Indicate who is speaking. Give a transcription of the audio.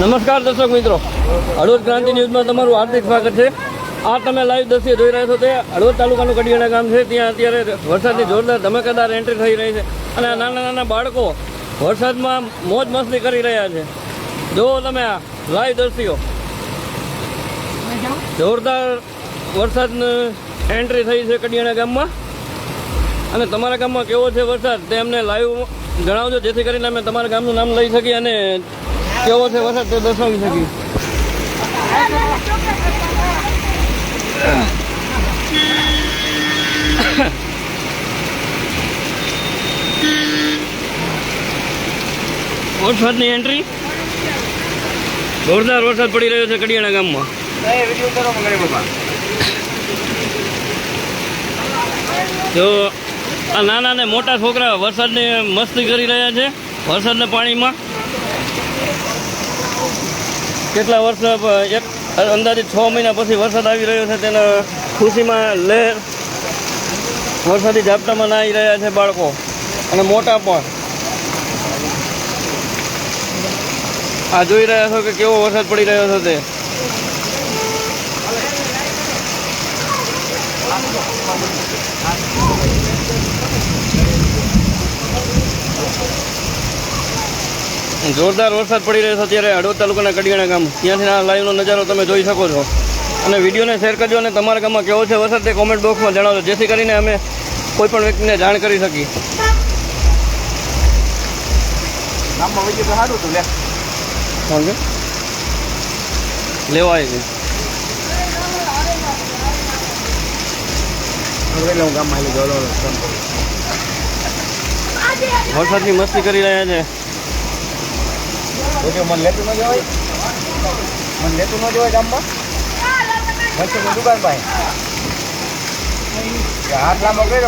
Speaker 1: નમસ્કાર દર્શક મિત્રો. હળવદ ક્રાંતિ ન્યૂઝમાં તમારું હાર્દિક સ્વાગત છે. આ તમે લાઈવ દ્રશ્ય જોઈ રહ્યા છો તે હળવદ તાલુકાનું કડિયાણા ગામ છે. ત્યાં અત્યારે વરસાદની જોરદાર ધમાકેદાર એન્ટ્રી થઈ રહી છે અને આ નાના નાના બાળકો વરસાદમાં મોજ મસ્તી કરી રહ્યા છે. જુઓ તમે આ લાઈવ દ્રશ્યો. જોરદાર વરસાદની એન્ટ્રી થઈ છે કડિયાણા ગામમાં. અને તમારા ગામમાં કેવો છે વરસાદ તે અમને લાઈવ જણાવજો, જેથી કરીને અમે તમારા ગામનું નામ લઈ શકીએ અને કેવો છે વરસાદ તે દર્શાવી શકી વરસાદની એન્ટ્રી જોરદાર વરસાદ પડી રહ્યો છે કડિયાણા ગામમાં. તો આ નાના ને મોટા છોકરા વરસાદની મસ્તી કરી રહ્યા છે, વરસાદના પાણીમાં. કેટલા વર્ષ એક અંદાજે છ મહિના પછી વરસાદ આવી રહ્યો છે, તેના ખુશીમાં લહેર, વરસાદી ઝાપટામાં નાહી રહ્યા છે બાળકો. અને મોટા પણ. આ જોઈ રહ્યા છો કે કેવો વરસાદ પડી રહ્યો છે તે. જોરદાર વરસાદ પડી રહ્યો છે અત્યારે હળવદ તાલુકાના કડિયાણા ગામ. ત્યાંથી આ લાઈવનો નજારો તમે જોઈ શકો છો. અને વિડીયોને શેર કરજો અને તમારા ગામમાં કેવો છે વરસાદ તે કોમેન્ટ બોક્સમાં જણાવજો જેથી કરીને અમે કોઈ પણ વ્યક્તિને જાણ કરી શકીએ. છે. લેવા
Speaker 2: ફોન કરું
Speaker 1: વરસાદની મસ્તી કરી રહ્યા છે.
Speaker 2: ઓકે મને લેતું ન જવાય. મને લેતું ન જવાય ગામમાં. વચ્ચે દુકાન હાથ લાંબો કર્યો?